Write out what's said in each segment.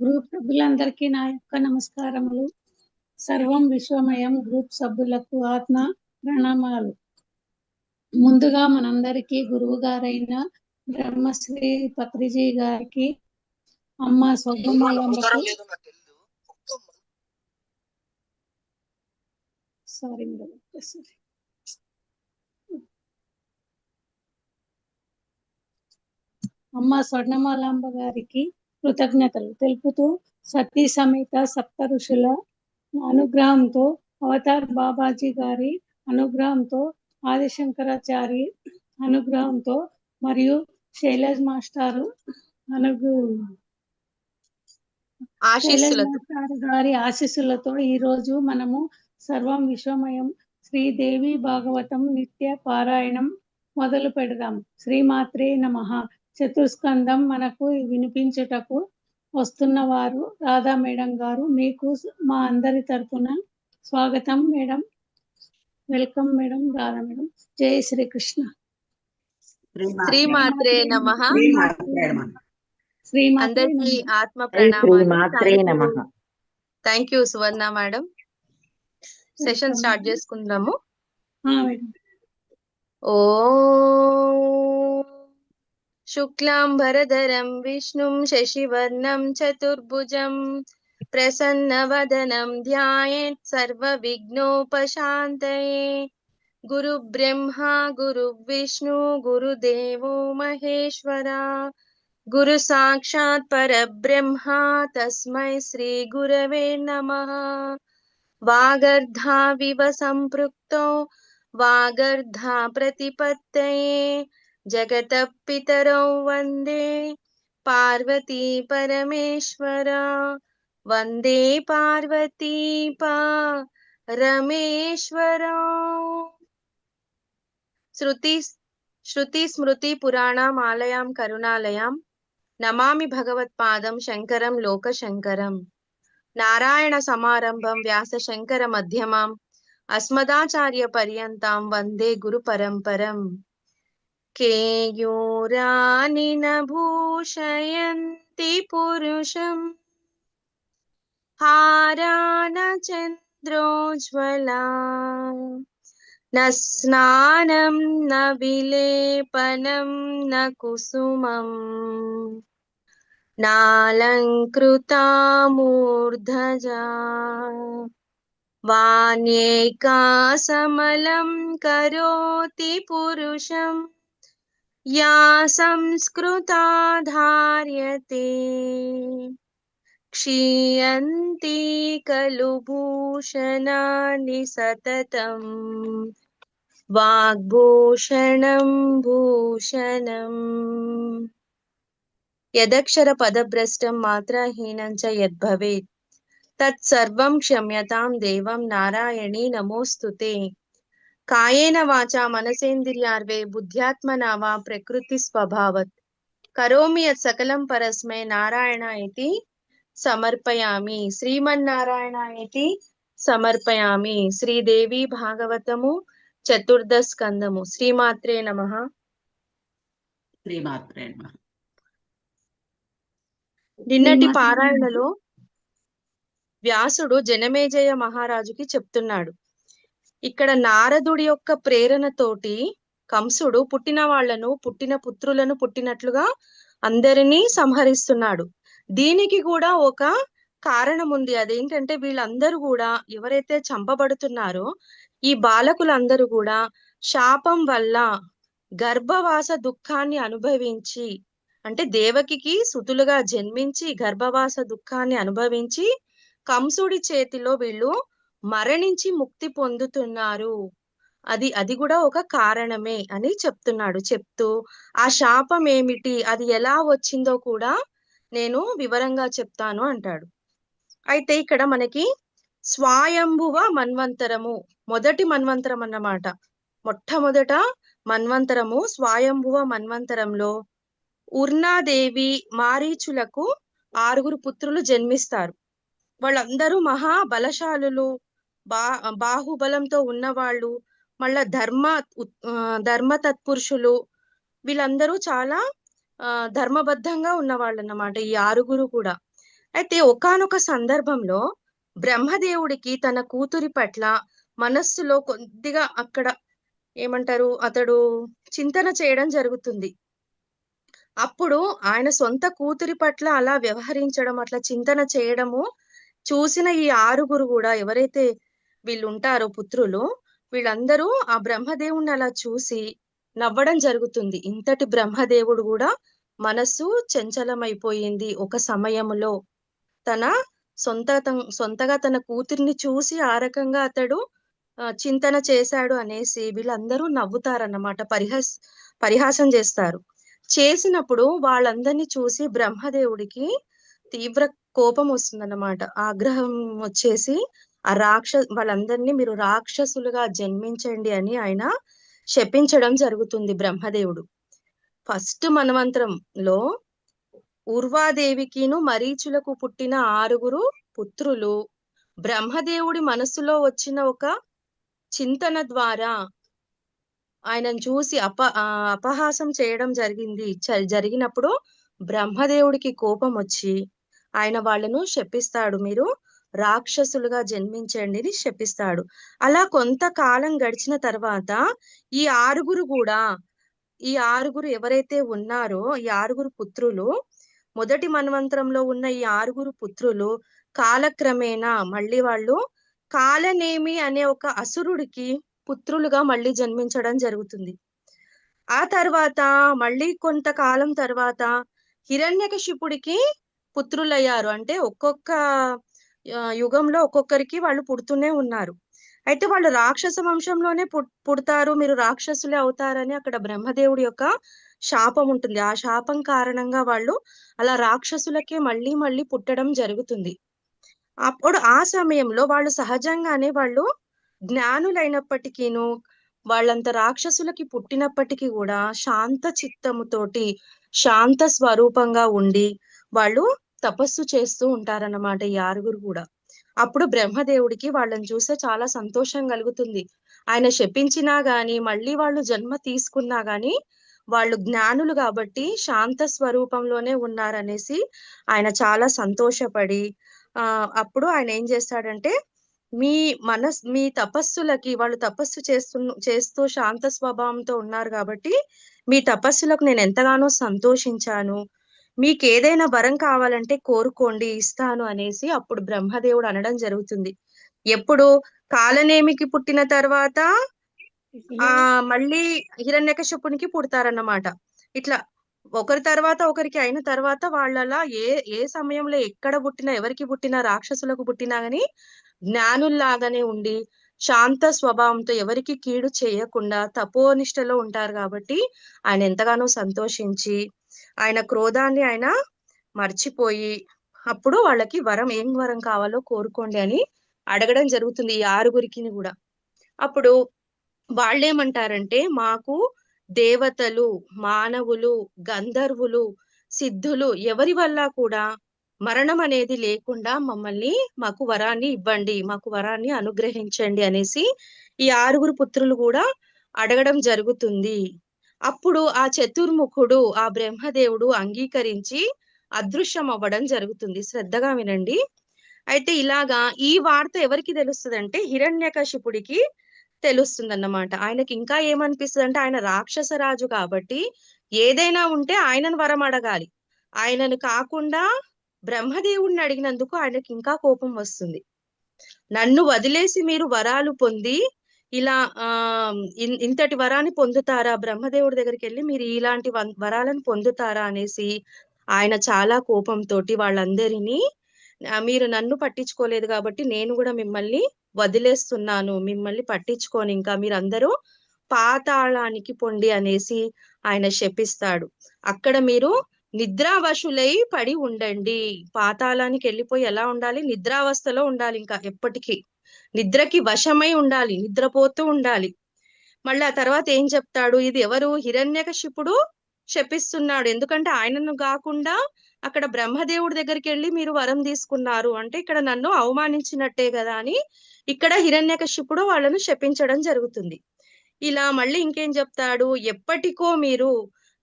Group సభ్యులందరికీ నా యొక్క నమస్కారములు. సర్వం విశ్వమయం గ్రూప్ సభ్యులకు ఆత్మ ప్రణామాలు. ముందుగా మనందరికీ గురువు గారైన బ్రహ్మశ్రీ పత్రిజీ గారికి అమ్మ స్వగమాలంబకు సారీ మేడం ఒక్కసారి. అమ్మ స్వర్ణమాలాంబ గారికి కృతజ్ఞతలు. తెలుపుతూ సతీ సమేత సప్త ఋషుల అనుగ్రహంతో అవతార్ బాబాజీ గారి అనుగ్రహంతో ఆదిశంకరాచారి అనుగ్రహంతో మరియు శైలజ్ మాస్టారు అనుగు గారి ఆశీస్సులతో ఈ రోజు మనము సర్వం విశ్వమయం శ్రీదేవి భాగవతం నిత్య పారాయణం మొదలు పెడదాం. శ్రీమాత్రే నమః. చతుస్కందం మనకు వినిపించుటకు వస్తున్న వారు రాధా మేడం గారు మీకు మా అందరి తరపున స్వాగతం madam. Welcome madam Radha madam. Jai Shrikrishna. శ్రీమాత్రే నమ. అందరికి. ఆత్మ ప్రణామాలు thank you Suvarna madam. Session start చేసుకుందాము. ఓ शुक्लां शुक्लाम्बरधरं विष्णुं शशिवर्णं, चतुर्भुजं प्रसन्नवदनं, ध्यायेत् सर्वविघ्नोपशान्तये। गुरुब्रह्मा गुरुविष्णु गुरुदेवो महेश्वरा। गुरुसाक्षात् परब्रह्मा, तस्मै श्रीगुरवे नमः। वागर्धाविव सम्पृक्तौ वागर्धा प्रतिपत्तये। जगतपितरौ वन्दे पार्वती परमेश्वरा। वन्दे జగత पा వందే పార్వతీ పరమేశ్వర వందే పార్వతీ పరమేశ్వర శృతి శృతి స్మృతి పురాణం ఆలయాం కరుణాలయాం నమామి భగవత్పాదం శంకరం లోక శంకరం నారాయణ సమారంభం వ్యాస శంకర మధ్యమాం అస్మదాచార్య పర్యంతం వందే గురు పరంపరం केयोरानिन भूषयन्ति पुरुषम् हारानचन्द्रोज्ज्वला न स्नानं न विलेपनं न कुसुमम् नालङ्कृता मूर्धजा वाण्येका समलं करोति पुरुषम् या संस्कृता धार्यते क्षीयन्ति खलु वाग्भूषणं भूषणम्। यदक्षरपदभ्रष्टं मात्राहीनं च यद्भवेत्। तत्सर्वं क्षम्यतां देवं नारायणी नमोऽस्तु ते। కాయేన వాచా మనసేంద్రియార్వే బుద్ధ్యాత్మనా వా ప్రకృతి స్వభావత్. కరోమి యత్ సకలం పరస్మై నారాయణ ఇతి సమర్పయామి. శ్రీమన్నారాయణ ఇతి సమర్పయామి. శ్రీదేవి భాగవతము చతుర్థ స్కందము. శ్రీమాత్రే నమ. శ్రీమాత్రే నమ. నిన్నటి పారాయణలో వ్యాసుడు జనమేజయ మహారాజుకి చెప్తున్నాడు. ఇక్కడ నారదుడి యొక్క ప్రేరణతోటి కంసుడు పుట్టిన వాళ్ళను పుట్టిన పుత్రులను పుట్టినట్లుగా అందరినీ సంహరిస్తున్నాడు. దీనికి కూడా ఒక కారణం ఉంది అదేంటంటే వీళ్ళందరూ కూడా ఎవరైతే చంపబడుతున్నారో ఈ బాలకులందరూ కూడా శాపం వల్ల గర్భవాస దుఃఖాన్ని అనుభవించి అంటే దేవకికి సుతులుగా జన్మించి గర్భవాస దుఃఖాన్ని అనుభవించి కంసుడి చేతిలో వీళ్ళు మరణించి ముక్తి పొందుతున్నారు. అది అది కూడా ఒక కారణమే అని చెప్తున్నాడు. చెప్తూ ఆ శాపం ఏమిటి అది ఎలా వచ్చిందో కూడా నేను వివరంగా చెప్తాను అంటాడు. అయితే ఇక్కడ మనకి స్వాయంభువ మన్వంతరము మొదటి మన్వంతరం అన్నమాట. మొట్టమొదట మన్వంతరము స్వాయంభువ మన్వంతరంలో ఉర్ణాదేవి మారీచులకు ఆరుగురు పుత్రులు జన్మిస్తారు. వాళ్ళందరూ మహా బలశాలులు. బా బాహుబలంతో ఉన్నవాళ్ళు మళ్ళా ధర్మ ధర్మ తత్పురుషులు వీళ్ళందరూ చాలా ఆ ధర్మబద్ధంగా ఉన్నవాళ్ళు అన్నమాట ఈ ఆరుగురు కూడా. అయితే ఒకానొక సందర్భంలో బ్రహ్మదేవుడికి తన కూతురి పట్ల మనస్సులో కొద్దిగా అక్కడ ఏమంటారు అతడు చింతన చేయడం జరుగుతుంది. అప్పుడు ఆయన సొంత కూతురి పట్ల అలా వ్యవహరించడం అట్లా చింతన చేయడము చూసిన ఈ ఆరుగురు కూడా ఎవరైతే వీళ్ళు ఉంటారు పుత్రులు వీళ్ళందరూ ఆ బ్రహ్మదేవుణ్ణి అలా చూసి నవ్వడం జరుగుతుంది. ఇంతటి బ్రహ్మదేవుడు కూడా మనస్సు చంచలమైపోయింది. ఒక సమయంలో తన సొంత సొంతగా తన కూతుర్ని చూసి ఆ రకంగా అతడు చింతన చేశాడు అనేసి వీళ్ళందరూ నవ్వుతారన్నమాట. పరిహాస్ పరిహాసం చేస్తారు. చేసినప్పుడు వాళ్ళందరినీ చూసి బ్రహ్మదేవుడికి తీవ్ర కోపం వస్తుందన్నమాట. ఆగ్రహం వచ్చేసి ఆ రాక్ష వాళ్ళందరినీ మీరు రాక్షసులుగా జన్మించండి అని ఆయన శపించడం జరుగుతుంది బ్రహ్మదేవుడు. ఫస్ట్ మన్వంతరంలో ఊర్వాదేవికిను మరీచులకు పుట్టిన ఆరుగురు పుత్రులు బ్రహ్మదేవుడి మనస్సులో వచ్చిన ఒక చింతన ద్వారా ఆయనను చూసి అప అపహాసం చేయడం జరిగింది. జరిగినప్పుడు బ్రహ్మదేవుడికి కోపం వచ్చి ఆయన వాళ్ళను శపిస్తాడు. మీరు రాక్షసులుగా జన్మించండి అని శపిస్తాడు. అలా కొంతకాలం గడిచిన తర్వాత ఈ ఆరుగురు కూడా ఈ ఆరుగురు ఎవరైతే ఉన్నారో ఈ ఆరుగురు పుత్రులు మొదటి మన్వంతరంలో ఉన్న ఈ ఆరుగురు పుత్రులు కాలక్రమేణా మళ్ళీ వాళ్ళు కాలనేమి అనే ఒక అసురుడికి పుత్రులుగా మళ్ళీ జన్మించడం జరుగుతుంది. ఆ తర్వాత మళ్ళీ కొంతకాలం తర్వాత హిరణ్యకశిపుడికి పుత్రులయ్యారు. అంటే ఒక్కొక్క యుగంలో ఒక్కొక్కరికి వాళ్ళు పుడుతూనే ఉన్నారు. అయితే వాళ్ళు రాక్షస వంశంలోనే పుడతారు మీరు రాక్షసులే అవుతారని అక్కడ బ్రహ్మదేవుడి యొక్క శాపం ఉంటుంది. ఆ శాపం కారణంగా వాళ్ళు అలా రాక్షసులకే మళ్ళీ మళ్ళీ పుట్టడం జరుగుతుంది. అప్పుడు ఆ సమయంలో వాళ్ళు సహజంగానే వాళ్ళు జ్ఞానులైనప్పటికీను వాళ్ళంత రాక్షసులకి పుట్టినప్పటికీ కూడా శాంత చిత్తముతోటి శాంత స్వరూపంగా ఉండి వాళ్ళు తపస్సు చేస్తూ ఉంటారన్నమాట ఈ ఆరుగురు కూడా. అప్పుడు బ్రహ్మదేవుడికి వాళ్ళని చూస్తే చాలా సంతోషం కలుగుతుంది. ఆయన శపించినా గాని మళ్ళీ వాళ్ళు జన్మ తీసుకున్నా గాని వాళ్ళు జ్ఞానులు కాబట్టి శాంత స్వరూపంలోనే ఉన్నారనేసి ఆయన చాలా సంతోషపడి ఆ అప్పుడు ఆయన ఏం చేస్తాడంటే మీ మనస్ మీ తపస్సులకి వాళ్ళు తపస్సు చేస్తు చేస్తూ శాంత స్వభావంతో ఉన్నారు కాబట్టి మీ తపస్సులకు నేను ఎంతగానో సంతోషించాను మీకు ఏదైనా వరం కావాలంటే కోరుకోండి ఇస్తాను అనేసి అప్పుడు బ్రహ్మదేవుడు అనడం జరుగుతుంది. ఎప్పుడు కాలనేమికి పుట్టిన తర్వాత ఆ మళ్ళీ హిరణ్యకశిపునికి పుడతారన్నమాట. ఇట్లా ఒకరి తర్వాత ఒకరికి అయిన తర్వాత వాళ్ళలా ఏ ఏ సమయంలో ఎక్కడ పుట్టినా ఎవరికి పుట్టినా రాక్షసులకు పుట్టినా గాని జ్ఞానుల్లాగానే ఉండి శాంత స్వభావంతో ఎవరికి కీడు చేయకుండా తపోనిష్టలో ఉంటారు కాబట్టి ఆయన ఎంతగానో సంతోషించి ఆయన క్రోధాన్ని ఆయన మర్చిపోయి అప్పుడు వాళ్ళకి వరం ఏం వరం కావాలో కోరుకోండి అని అడగడం జరుగుతుంది ఈ ఆరుగురికి కూడా. అప్పుడు వాళ్ళేమంటారంటే మాకు దేవతలు మానవులు గంధర్వులు సిద్ధులు ఎవరి వల్ల కూడా మరణం అనేది లేకుండా మమ్మల్ని మాకు వరాన్ని ఇవ్వండి మాకు వరాన్ని అనుగ్రహించండి అనేసి ఈ ఆరుగురు పుత్రులు కూడా అడగడం జరుగుతుంది. అప్పుడు ఆ చతుర్ముఖుడు ఆ బ్రహ్మదేవుడు అంగీకరించి అదృశ్యం అవ్వడం జరుగుతుంది. శ్రద్ధగా వినండి. అయితే ఇలాగా ఈ వార్త ఎవరికి తెలుస్తుంది అంటే హిరణ్యకశిపుడికి తెలుస్తుంది అన్నమాట ఆయనకి ఇంకా ఏమనిపిస్తుంది అంటే ఆయన రాక్షస రాజు కాబట్టి ఏదైనా ఉంటే ఆయనను వరం అడగాలి. ఆయనను కాకుండా బ్రహ్మదేవుడిని అడిగినందుకు ఆయనకి ఇంకా కోపం వస్తుంది. నన్ను వదిలేసి మీరు వరాలు పొంది ఇలా ఆ ఇన్- ఇంతటి వరాన్ని పొందుతారా? బ్రహ్మదేవుడి దగ్గరికి వెళ్ళి మీరు ఇలాంటి వరాలను పొందుతారా? అనేసి ఆయన చాలా కోపంతో వాళ్ళందరినీ మీరు నన్ను పట్టించుకోలేదు కాబట్టి నేను కూడా మిమ్మల్ని వదిలేస్తున్నాను. మిమ్మల్ని పట్టించుకొని. ఇంకా మీరందరూ పాతాళానికి పొండి అనేసి ఆయన శపిస్తాడు. అక్కడ మీరు నిద్రావశులై పడి ఉండండి. పాతాళానికి వెళ్ళిపోయి ఎలా ఉండాలి? నిద్రావస్థలో ఉండాలి ఇంకా ఎప్పటికీ. నిద్రకి వశమై ఉండాలి నిద్రపోతూ ఉండాలి. మళ్ళీ ఆ తర్వాత ఏం చెప్తాడు? ఇది ఎవరు? హిరణ్యకశిపుడు శపిస్తున్నాడు. ఎందుకంటే ఆయనను కాకుండా అక్కడ బ్రహ్మదేవుడి దగ్గరికి వెళ్ళి మీరు వరం తీసుకున్నారు. అంటే ఇక్కడ నన్ను అవమానించినట్టే కదా అని ఇక్కడ హిరణ్యకశిపుడు వాళ్ళను శపించడం జరుగుతుంది. ఇలా మళ్ళీ ఇంకేం చెప్తాడు? ఎప్పటికో మీరు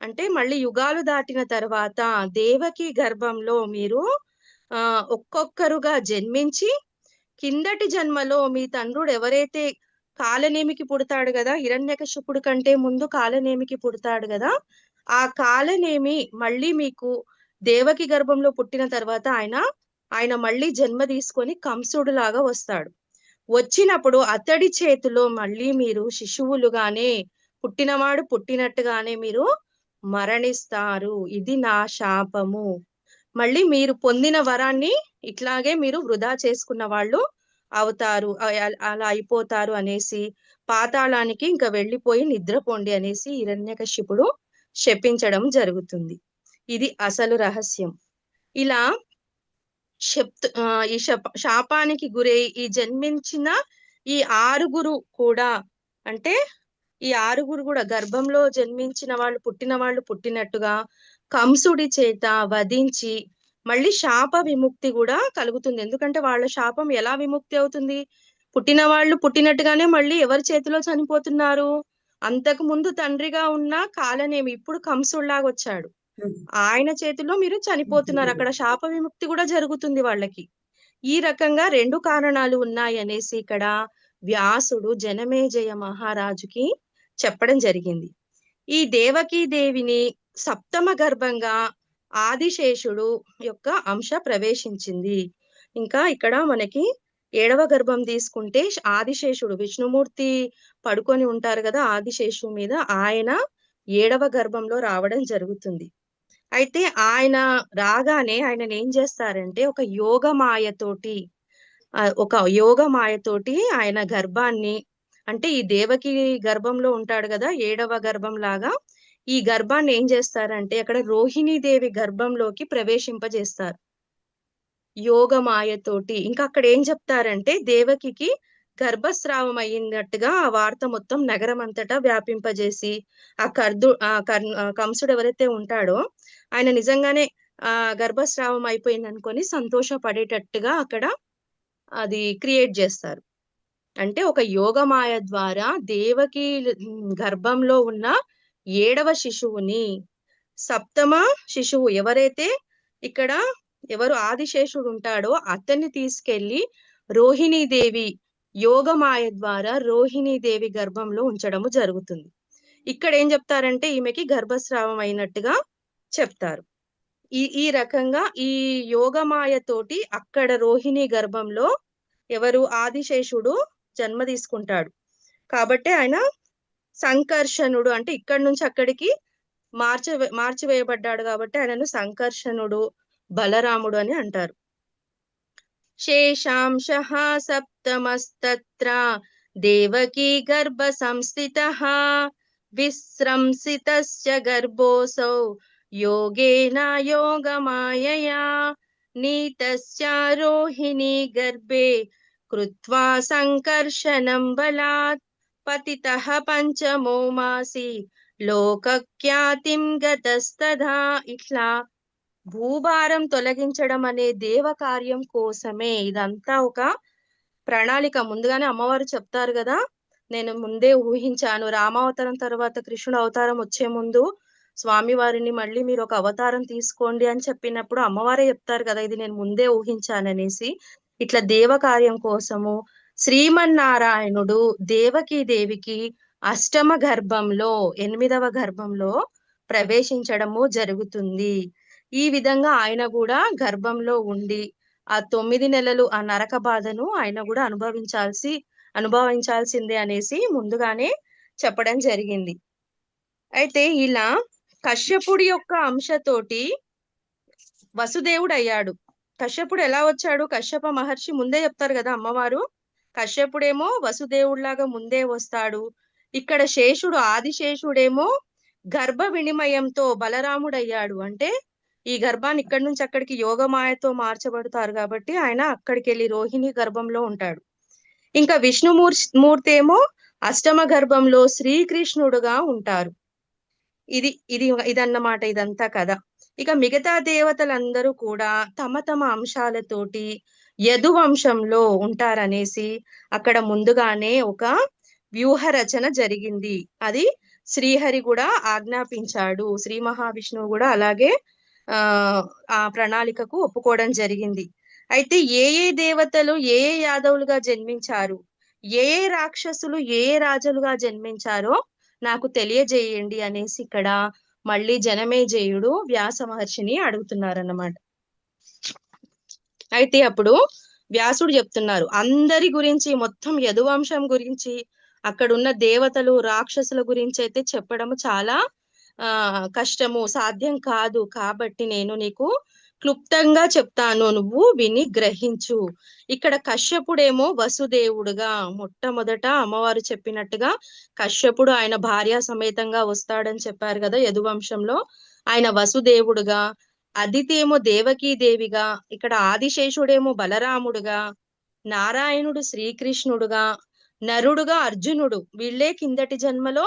అంటే మళ్ళీ యుగాలు దాటిన తర్వాత దేవకి గర్భంలో మీరు ఆ ఒక్కొక్కరుగా జన్మించి కిందటి జన్మలో మీ తండ్రుడు ఎవరైతే కాలనేమికి పుడతాడు కదా హిరణ్యకశపుడు కంటే ముందు కాలనేమికి పుడతాడు కదా ఆ కాలనేమి మళ్ళీ మీకు దేవకి గర్భంలో పుట్టిన తర్వాత ఆయన ఆయన మళ్ళీ జన్మ తీసుకొని కంసుడు లాగా వస్తాడు. వచ్చినప్పుడు అతడి చేతిలో మళ్ళీ మీరు శిశువులుగానే పుట్టినవాడు పుట్టినట్టుగానే మీరు మరణిస్తారు. ఇది నా శాపము. మళ్ళీ మీరు పొందిన వరాన్ని ఇట్లాగే మీరు వృధా చేసుకున్న వాళ్ళు అవుతారు. అలా అయిపోతారు అనేసి పాతాళానికి ఇంకా వెళ్ళిపోయి నిద్రపోండి అనేసి హిరణ్యకశిపుడు శపించడం జరుగుతుంది. ఇది అసలు రహస్యం. ఇలా శప్తు ఈ శప శాపానికి గురై ఈ జన్మించిన ఈ ఆరుగురు కూడా అంటే ఈ ఆరుగురు కూడా గర్భంలో జన్మించిన వాళ్ళు పుట్టిన వాళ్ళు పుట్టినట్టుగా కంసుడి చేత వధించి మళ్ళీ శాప విముక్తి కూడా కలుగుతుంది. ఎందుకంటే వాళ్ళ శాపం ఎలా విముక్తి అవుతుంది? పుట్టిన వాళ్ళు పుట్టినట్టుగానే మళ్ళీ ఎవరి చేతిలో చనిపోతున్నారు? అంతకు ముందు తండ్రిగా ఉన్న కాలనేమి ఇప్పుడు కంసుడిలాగా వచ్చాడు. ఆయన చేతిలో మీరు చనిపోతున్నారు. అక్కడ శాప విముక్తి కూడా జరుగుతుంది వాళ్ళకి. ఈ రకంగా రెండు కారణాలు ఉన్నాయి అనేసి ఇక్కడ వ్యాసుడు జనమేజయ మహారాజుకి చెప్పడం జరిగింది. ఈ దేవకీ దేవిని సప్తమ గర్భంగా ఆదిశేషుడు యొక్క అంశ ప్రవేశించింది. ఇంకా ఇక్కడ మనకి ఏడవ గర్భం తీసుకుంటే ఆదిశేషుడు విష్ణుమూర్తి పడుకొని ఉంటారు కదా ఆదిశేషు మీద ఆయన ఏడవ గర్భంలో రావడం జరుగుతుంది. అయితే ఆయన రాగానే ఆయన ఏం చేస్తారంటే ఒక యోగ మాయతోటి ఒక యోగ మాయతోటి ఆయన గర్భాన్ని అంటే ఈ దేవకి గర్భంలో ఉంటాడు కదా ఏడవ గర్భం లాగా ఈ గర్భాన్ని ఏం చేస్తారంటే అక్కడ రోహిణీ దేవి గర్భంలోకి ప్రవేశింపజేస్తారు. యోగ మాయతోటి ఇంకా అక్కడ ఏం చెప్తారంటే దేవకికి గర్భస్రావం అయ్యినట్టుగా ఆ వార్త మొత్తం నగరం అంతటా వ్యాపింపజేసి ఆ కర్దు ఆ కర్ కంసుడు ఎవరైతే ఉంటాడో ఆయన నిజంగానే ఆ గర్భస్రావం అయిపోయింది అనుకొని సంతోషపడేటట్టుగా అక్కడ అది క్రియేట్ చేస్తారు. అంటే ఒక యోగమాయ ద్వారా దేవకి గర్భంలో ఉన్న ఏడవ శిశువుని సప్తమ శిశువు ఎవరైతే ఇక్కడ ఎవరు ఆదిశేషుడు ఉంటాడో అతన్ని తీసుకెళ్ళి రోహిణీదేవి యోగమాయ ద్వారా రోహిణీదేవి గర్భంలో ఉంచడము జరుగుతుంది. ఇక్కడ ఏం చెప్తారంటే ఈమెకి గర్భస్రావం అయినట్టుగా చెప్తారు. ఈ ఈ రకంగా ఈ యోగమాయ తోటి అక్కడ రోహిణి గర్భంలో ఎవరు ఆదిశేషుడు జన్మ తీసుకుంటాడు. కాబట్టి ఆయన సంకర్షణుడు అంటే ఇక్కడి నుంచి అక్కడికి మార్చ మార్చివేయబడ్డాడు కాబట్టి ఆయనను సంకర్షణుడు బలరాముడు అని అంటారు. శేషాంశ సప్తమస్తత్ర దేవకీ గర్భ సంస్థిత విశ్రంసితస్య గర్భోసౌ యోగేన యోగమాయయా నీతస్య గర్భే కృత్వా సంకర్షణం బలాత్ పతితః పంచమో మాసి లోకఖ్యాతిం గతస్తదా ఇట్లా భూభారం తొలగించడం అనే దేవ కార్యం కోసమే. ఇదంతా ఒక ప్రణాళిక. ముందుగానే అమ్మవారు చెప్తారు కదా నేను ముందే ఊహించాను రామావతారం తర్వాత కృష్ణుడు అవతారం వచ్చే ముందు స్వామి వారిని మళ్ళీ మీరు ఒక అవతారం తీసుకోండి అని చెప్పినప్పుడు అమ్మవారే చెప్తారు కదా ఇది నేను ముందే ఊహించాననేసి ఇట్లా దేవ కార్యం కోసము శ్రీమన్నారాయణుడు దేవకీ దేవికి అష్టమ గర్భంలో ఎనిమిదవ గర్భంలో ప్రవేశించడము జరుగుతుంది. ఈ విధంగా ఆయన కూడా గర్భంలో ఉండి ఆ తొమ్మిది నెలలు ఆ నరక బాధను ఆయన కూడా అనుభవించాల్సి అనుభవించాల్సిందే అనేసి ముందుగానే చెప్పడం జరిగింది. అయితే ఇలా కశ్యపుడి యొక్క అంశతోటి వసుదేవుడు అయ్యాడు కశ్యపుడు ఎలా వచ్చాడు? కశ్యప మహర్షి ముందే చెప్తారు కదా అమ్మవారు కశ్యపుడేమో వసుదేవుడిలాగా ముందే వస్తాడు. ఇక్కడ శేషుడు ఆదిశేషుడేమో గర్భ వినిమయంతో బలరాముడయ్యాడు. అంటే ఈ గర్భాన్ని ఇక్కడి నుంచి అక్కడికి యోగమాయతో మార్చబడతారు కాబట్టి ఆయన అక్కడికి వెళ్ళి రోహిణి గర్భంలో ఉంటాడు. ఇంకా విష్ణుమూర్ మూర్తి ఏమో అష్టమ గర్భంలో శ్రీకృష్ణుడుగా ఉంటారు. ఇది ఇది ఇదన్నమాట ఇదంతా కథ. ఇక మిగతా దేవతలందరూ కూడా తమ తమ అంశాలతోటి యదు వంశంలో ఉంటారనేసి అక్కడ ముందుగానే ఒక వ్యూహ రచన జరిగింది. అది శ్రీహరి కూడా ఆజ్ఞాపించాడు. శ్రీ మహావిష్ణువు కూడా అలాగే ఆ ఆ ప్రణాళికకు ఒప్పుకోవడం జరిగింది. అయితే ఏ ఏ దేవతలు ఏ ఏ యాదవులుగా జన్మించారు ఏ ఏ రాక్షసులు ఏ ఏ రాజులుగా జన్మించారో నాకు తెలియజేయండి అనేసి ఇక్కడ మళ్ళీ జనమేజయుడు వ్యాస మహర్షిని అడుగుతున్నారన్నమాట. అయితే అప్పుడు వ్యాసుడు చెప్తున్నారు అందరి గురించి మొత్తం యదువంశం గురించి అక్కడ ఉన్న దేవతలు రాక్షసుల గురించి అయితే చెప్పడం చాలా ఆ కష్టము సాధ్యం కాదు. కాబట్టి నేను నీకు క్లుప్తంగా చెప్తాను నువ్వు విని గ్రహించు. ఇక్కడ కశ్యపుడేమో వసుదేవుడుగా మొట్టమొదట అమ్మవారు చెప్పినట్టుగా కశ్యపుడు ఆయన భార్య సమేతంగా వస్తాడని చెప్పారు కదా యదువంశంలో. ఆయన వసుదేవుడుగా అదితి ఏమో దేవకీ దేవిగా ఇక్కడ ఆదిశేషుడేమో బలరాముడుగా నారాయణుడు శ్రీకృష్ణుడుగా నరుడుగా అర్జునుడు. వీళ్ళే కిందటి జన్మలో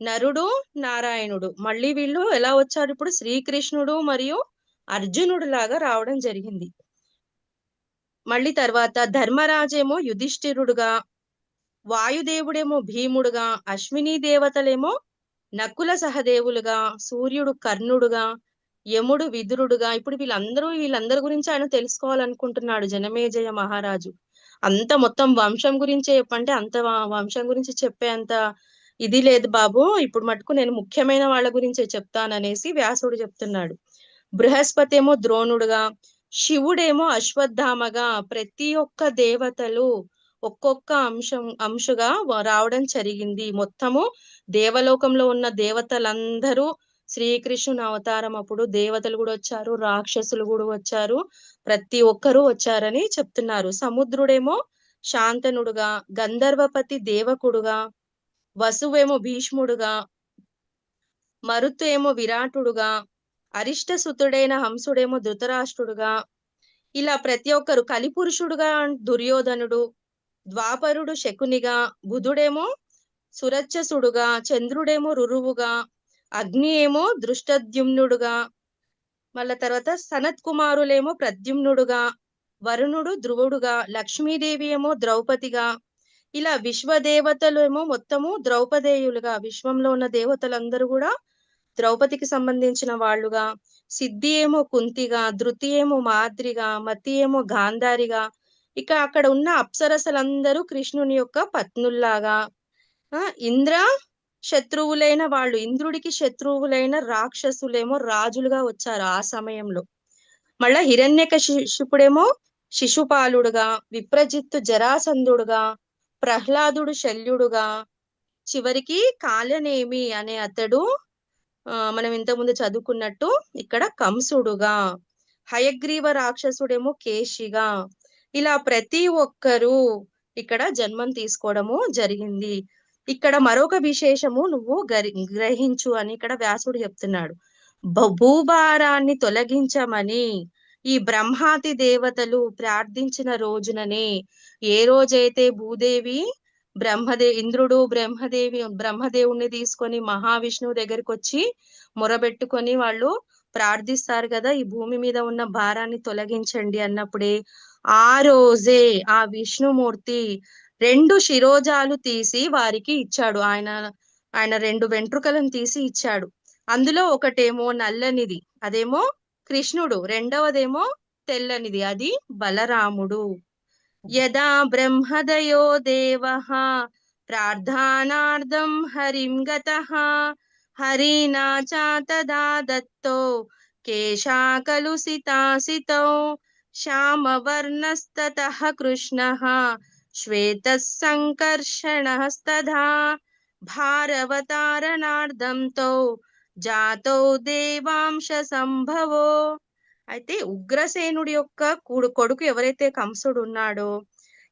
నరుడు నారాయణుడు. మళ్ళీ వీళ్ళు ఎలా వచ్చారు ఇప్పుడు? శ్రీకృష్ణుడు మరియు అర్జునుడు లాగా రావడం జరిగింది. మళ్ళీ తర్వాత ధర్మరాజేమో యుధిష్ఠిరుడుగా వాయుదేవుడేమో భీముడుగా అశ్విని దేవతలేమో నకుల సహదేవులుగా సూర్యుడు కర్ణుడుగా యముడు విదురుడుగా. ఇప్పుడు వీళ్ళందరూ వీళ్ళందరి గురించి ఆయన తెలుసుకోవాలనుకుంటున్నాడు జనమేజయ మహారాజు. అంత మొత్తం వంశం గురించి చెప్పంటే అంత వంశం గురించి చెప్పే అంత ఇది లేదు బాబు. ఇప్పుడు మటుకు నేను ముఖ్యమైన వాళ్ళ గురించే చెప్తాననేసి వ్యాసుడు చెప్తున్నాడు. బృహస్పతి ఏమో ద్రోణుడుగా శివుడేమో అశ్వత్థామగా ప్రతి ఒక్క దేవతలు ఒక్కొక్క అంశం అంశగా రావడం జరిగింది. మొత్తము దేవలోకంలో ఉన్న దేవతలందరూ శ్రీకృష్ణుని అవతారం అప్పుడు దేవతలు కూడా వచ్చారు రాక్షసులు కూడా వచ్చారు ప్రతి ఒక్కరూ వచ్చారని చెప్తున్నారు. సముద్రుడేమో శాంతనుడుగా గంధర్వపతి దేవకుడుగా వసువేమో భీష్ముడుగా మరుతు ఏమో విరాటుడుగా అరిష్టసుతుడైన హంసుడేమో ధృతరాష్ట్రుడుగా ఇలా ప్రతి ఒక్కరు కలిపురుషుడుగా దుర్యోధనుడు ద్వాపరుడు శకునిగా బుధుడేమో సురచ్చసుడుగా చంద్రుడేమో రురువుగా అగ్ని ఏమో దృష్టద్యుమ్నుడుగా మళ్ళా తర్వాత సనత్ కుమారులేమో ప్రద్యుమ్నుడుగా వరుణుడు ధ్రువుడుగా లక్ష్మీదేవి ఏమో ద్రౌపదిగా ఇలా విశ్వదేవతలు ఏమో మొత్తము ద్రౌపదేయులుగా విశ్వంలో ఉన్న దేవతలందరూ కూడా ద్రౌపదికి సంబంధించిన వాళ్ళుగా సిద్ధి ఏమో కుంతిగా ధృతి ఏమో మాద్రిగా మతి ఏమో గాంధారిగా ఇక అక్కడ ఉన్న అప్సరసలందరూ కృష్ణుని యొక్క పత్నుల్లాగా. ఆ ఇంద్ర శత్రువులైన వాళ్ళు ఇంద్రుడికి శత్రువులైన రాక్షసులేమో రాజులుగా వచ్చారు ఆ సమయంలో. మళ్ళా హిరణ్యక శిశుపుడేమో శిశుపాలుడుగా విప్రజిత్తు జరాసంధుడుగా ప్రహ్లాదుడు శల్యుడుగా చివరికి కాలనేమి అనే అతడు మనం ఇంతకుముందు చదువుకున్నట్టు ఇక్కడ కంసుడుగా హయగ్రీవ రాక్షసుడేమో కేశిగా ఇలా ప్రతి ఒక్కరూ ఇక్కడ జన్మం తీసుకోవడము జరిగింది. ఇక్కడ మరొక విశేషము నువ్వు గ్రహించు అని ఇక్కడ వ్యాసుడు చెప్తున్నాడు. భూభారాన్ని తొలగించమని ఈ బ్రహ్మాతి దేవతలు ప్రార్థించిన రోజుననే ఏ రోజైతే భూదేవి బ్రహ్మదే ఇంద్రుడు బ్రహ్మదేవి బ్రహ్మదేవుణ్ణి తీసుకొని మహావిష్ణువు దగ్గరికి వచ్చి మొరబెట్టుకొని వాళ్ళు ప్రార్థిస్తారు కదా ఈ భూమి మీద ఉన్న భారాన్ని తొలగించండి అన్నప్పుడే ఆ రోజే ఆ విష్ణుమూర్తి రెండు శిరోజాలు తీసి వారికి ఇచ్చాడు. ఆయన ఆయన రెండు వెంట్రుకలను తీసి ఇచ్చాడు. అందులో ఒకటేమో నల్లనిది అదేమో కృష్ణుడు రెండవదేమో తెల్లనిది అది బలరాముడు. యదా బ్రహ్మదయో దేవః ప్రార్థనార్థం హరిం గత హరినా తదా దత్తో కేశాకలుసితాసితౌ శ్యామవర్ణస్తత కృష్ణ. శ్వేతः సంకర్షణస్తథా భారవతారణార్థం తో జాతో దేవాంశ సంభవో అయితే ఉగ్రసేనుడి యొక్క కూడు కొడుకు ఎవరైతే కంసుడు ఉన్నాడో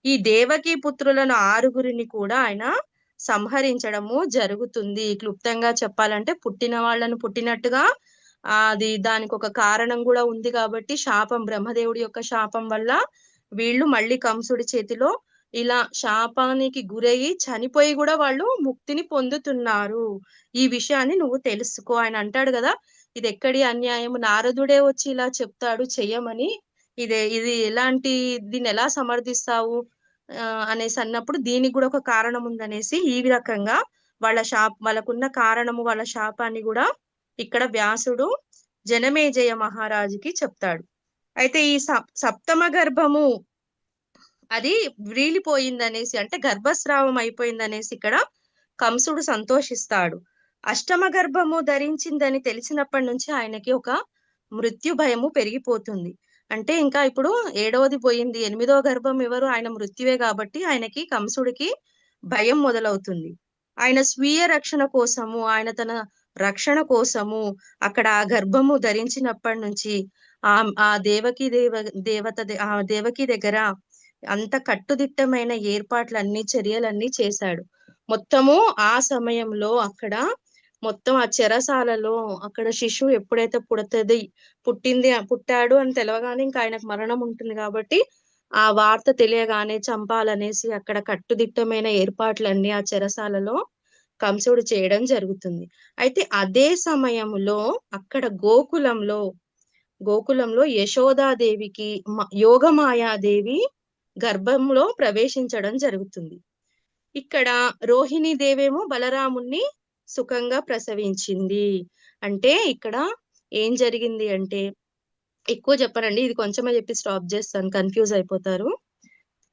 ఈ దేవకి పుత్రులను ఆరుగురిని కూడా ఆయన సంహరించడము జరుగుతుంది. క్లుప్తంగా చెప్పాలంటే పుట్టిన వాళ్ళను పుట్టినట్టుగా అది దానికి ఒక కారణం కూడా ఉంది కాబట్టి శాపం బ్రహ్మదేవుడి యొక్క శాపం వల్ల వీళ్ళు మళ్ళీ కంసుడి చేతిలో ఇలా శాపానికి గురయ్యి చనిపోయి కూడా వాళ్ళు ముక్తిని పొందుతున్నారు. ఈ విషయాన్ని నువ్వు తెలుసుకో. ఆయన అంటాడు కదా ఇది ఎక్కడి అన్యాయం నారదుడే వచ్చి ఇలా చెప్తాడు చెయ్యమని. ఇదే ఇది ఎలాంటి దీన్ని ఎలా సమర్థిస్తావు? అనేసి అన్నప్పుడు దీనికి కూడా ఒక కారణం ఉందనేసి ఈ రకంగా వాళ్ళ శాప వాళ్ళకున్న కారణము వాళ్ళ శాపాన్ని కూడా ఇక్కడ వ్యాసుడు జనమేజయ మహారాజుకి చెప్తాడు. అయితే ఈ సప్తమ గర్భము అది వ్రీలిపోయిందనేసి అంటే గర్భస్రావం అయిపోయిందనేసి ఇక్కడ కంసుడు సంతోషిస్తాడు. అష్టమ గర్భము ధరించిందని తెలిసినప్పటి నుంచి ఆయనకి ఒక మృత్యు భయము పెరిగిపోతుంది. అంటే ఇంకా ఇప్పుడు ఏడవది పోయింది ఎనిమిదో గర్భం ఎవరు ఆయన మృత్యువే కాబట్టి ఆయనకి కంసుడికి భయం మొదలవుతుంది. ఆయన స్వీయ రక్షణ కోసము ఆయన తన రక్షణ కోసము అక్కడ ఆ గర్భము ధరించినప్పటి నుంచి ఆ ఆ దేవకి దేవ దేవత ఆ దేవకి దగ్గర అంత కట్టుదిట్టమైన ఏర్పాట్లన్నీ చర్యలన్నీ చేశాడు. మొత్తము ఆ సమయంలో అక్కడ మొత్తం ఆ చెరసాలలో అక్కడ శిశువు ఎప్పుడైతే పుడుతుంది పుట్టింది పుట్టాడు అని తెలవగానే ఇంకా ఆయనకు మరణం ఉంటుంది కాబట్టి ఆ వార్త తెలియగానే చంపాలనేసి అక్కడ కట్టుదిట్టమైన ఏర్పాట్లన్నీ ఆ చెరసాలలో కంసుడు చేయడం జరుగుతుంది. అయితే అదే సమయంలో అక్కడ గోకులంలో గోకులంలో యశోదాదేవికి యోగమాయాదేవి గర్భంలో ప్రవేశించడం జరుగుతుంది. ఇక్కడ రోహిణి దేవేమో బలరాముణ్ణి సుఖంగా ప్రసవించింది. అంటే ఇక్కడ ఏం జరిగింది అంటే ఎక్కువ చెప్పనండి ఇది కొంచెమే చెప్పి స్టాప్ చేస్తాను కన్ఫ్యూజ్ అయిపోతారు.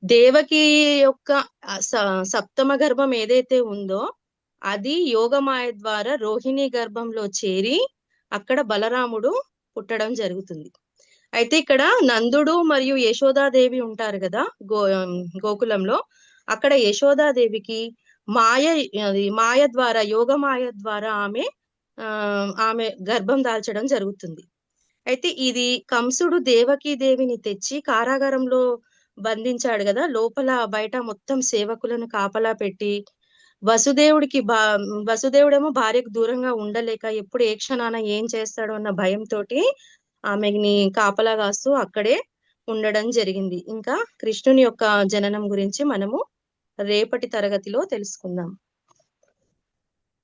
దేవకి యొక్క స- సప్తమ గర్భం ఏదైతే ఉందో అది యోగమాయ ద్వారా రోహిణి గర్భంలో చేరి అక్కడ బలరాముడు పుట్టడం జరుగుతుంది. అయితే ఇక్కడ నందుడు మరియు యశోదాదేవి ఉంటారు కదా గో గోకులంలో. అక్కడ యశోదాదేవికి మాయ మాయ ద్వారా యోగ మాయ ద్వారా ఆమె ఆ ఆమె గర్భం దాల్చడం జరుగుతుంది. అయితే ఇది కంసుడు దేవకీ దేవిని తెచ్చి కారాగారంలో బంధించాడు కదా లోపల బయట మొత్తం సేవకులను కాపలా పెట్టి వసుదేవుడికి బా వసుదేవుడేమో భార్యకు దూరంగా ఉండలేక ఎప్పుడు ఏ క్షణాన ఏం చేస్తాడో అన్న భయంతోటి ఆమెని కాపలా కాస్తూ అక్కడే ఉండడం జరిగింది. ఇంకా కృష్ణుని యొక్క జననం గురించి మనము రేపటి తరగతిలో తెలుసుకుందాం.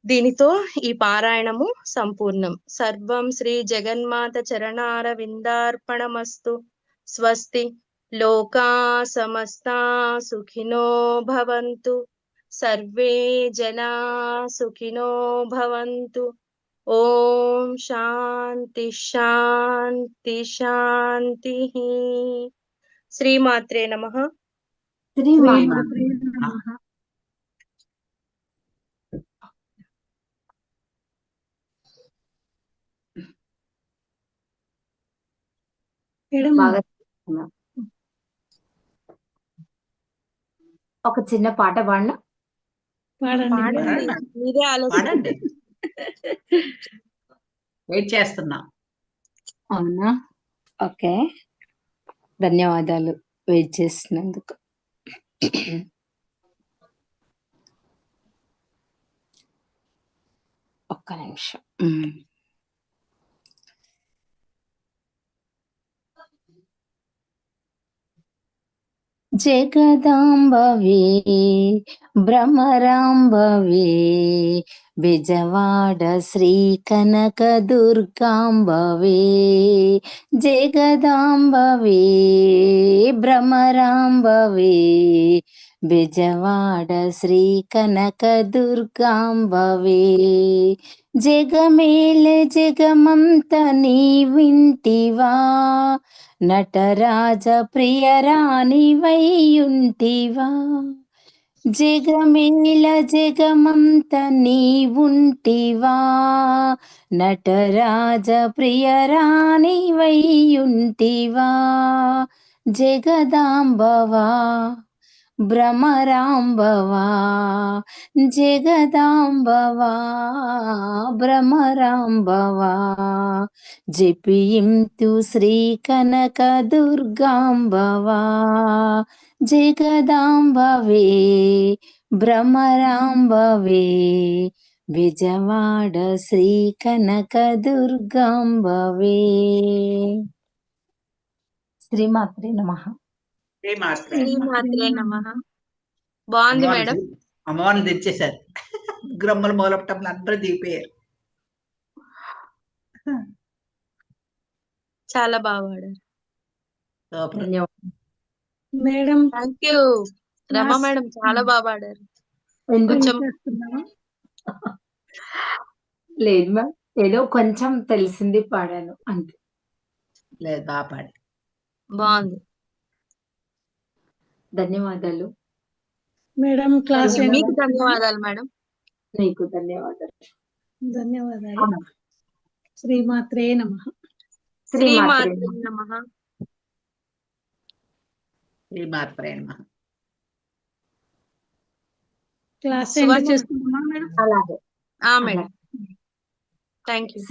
దీనితో ఈ పారాయణము సంపూర్ణం. సర్వం శ్రీ జగన్మాత చరణార విందార్పణమస్తు స్వస్తి. లోకా సమస్తా సుఖినో భవంతు. సర్వే జనా సుఖినో భవంతు. ఓం శాంతి శాంతి శాంతి. శ్రీమాత్రే నమః. ఒక చిన్న పాట పాడిన? పాడండి పాడండి. మీరే ఆలోచన పాడండి. వెయిట్ చేస్తున్నా. అవునా? ఓకే. ధన్యవాదాలు వెయిట్ చేసినందుకు. ఒక్క నిమిషం. జగదాంబవే భ్రమరాంబవే బెజవాడ శ్రీ కనక దుర్గాంబవే జగదాంబవే భ్రమరాంబవే బెజవాడ శ్రీ కనక దుర్గాంబవే జగమేల జగమంత నీ వింటివా నటరాజ ప్రియరాణి వైయుంటివా జగమేల జగమంత నీ ఉంటివా నటరాజ ప్రియరాణి వైయుంటివా జగదాంబవా? భ్రమరాంబవా జగదాంబవా భ్రమరాంబవా జపియింతు శ్రీ కనక దుర్గాంబవా జగదాంబవే భ్రమరాంబవే విజవాడ శ్రీ కనక దుర్గాంబవే శ్రీమాత్రి నమ. బాగుంది అమ్మవారిని మేడం. అమ్మవారిని తెచ్చేశారు. గ్రమ్మలు మొదలపటంలో అందరూ దిగిపోయారు. చాలా బాగా పాడారు. ధన్యవాదాలు. Madam. Thank you. Rama madam చాలా బాగా పాడారు. కొంచెం చేస్తున్నావా? లేదు మ్యామ్. ఏదో కొంచెం తెలిసింది పాడాను అంతే. లేదు బాగా పాడి బాగుంది. ధన్యవాదాలు. Madam class. మీకు ధన్యవాదాలు మేడం. మీకు ధన్యవాదాలు. ధన్యవాదాలు. శ్రీమాత్రే నమ. శ్రీమాత్రే నమః. శ్రీమాత్రే నమః. క్లాస్ అలాగే. Thank you